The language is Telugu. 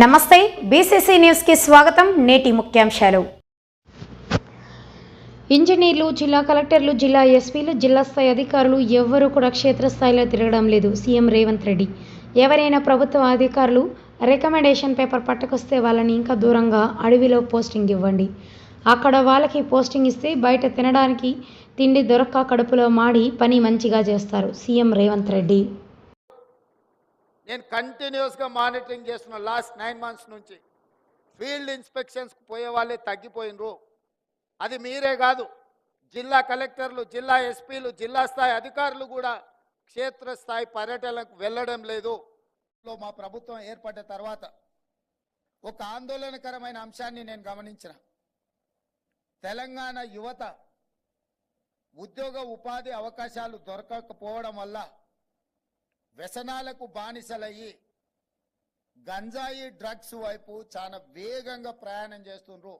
నమస్తే బీసీసీ న్యూస్కి స్వాగతం నేటి ముఖ్యాంశాలు. ఇంజనీర్లు జిల్లా కలెక్టర్లు జిల్లా ఎస్పీలు జిల్లా స్థాయి అధికారులు ఎవ్వరూ కూడా క్షేత్రస్థాయిలో తిరగడం లేదు సీఎం రేవంత్ రెడ్డి. ఎవరైనా ప్రభుత్వ అధికారులు రికమెండేషన్ పేపర్ పట్టుకొస్తే వాళ్ళని ఇంకా దూరంగా అడవిలో పోస్టింగ్ ఇవ్వండి. అక్కడ వాళ్ళకి పోస్టింగ్ ఇస్తే బయట తినడానికి తిండి దొరక్క కడుపులో మాడి పని మంచిగా చేస్తారు సీఎం రేవంత్ రెడ్డి. నేను కంటిన్యూస్గా మానిటరింగ్ చేస్తున్నాను లాస్ట్ నైన్ మంత్స్ నుంచి ఫీల్డ్ ఇన్స్పెక్షన్స్కి పోయే వాళ్ళే తగ్గిపోయినరు. అది మీరే కాదు జిల్లా కలెక్టర్లు జిల్లా ఎస్పీలు జిల్లా స్థాయి అధికారులు కూడా క్షేత్రస్థాయి పర్యటనకు వెళ్ళడం లేదు. మా ప్రభుత్వం ఏర్పడ్డ తర్వాత ఒక ఆందోళనకరమైన అంశాన్ని నేను గమనించిన. తెలంగాణ యువత ఉద్యోగ ఉపాధి అవకాశాలు దొరకకపోవడం వల్ల వ్యసనాలకు బానిసలయ్యి గంజాయి డ్రగ్స్ వైపు చాలా వేగంగా ప్రయాణం చేస్తుండ్రు.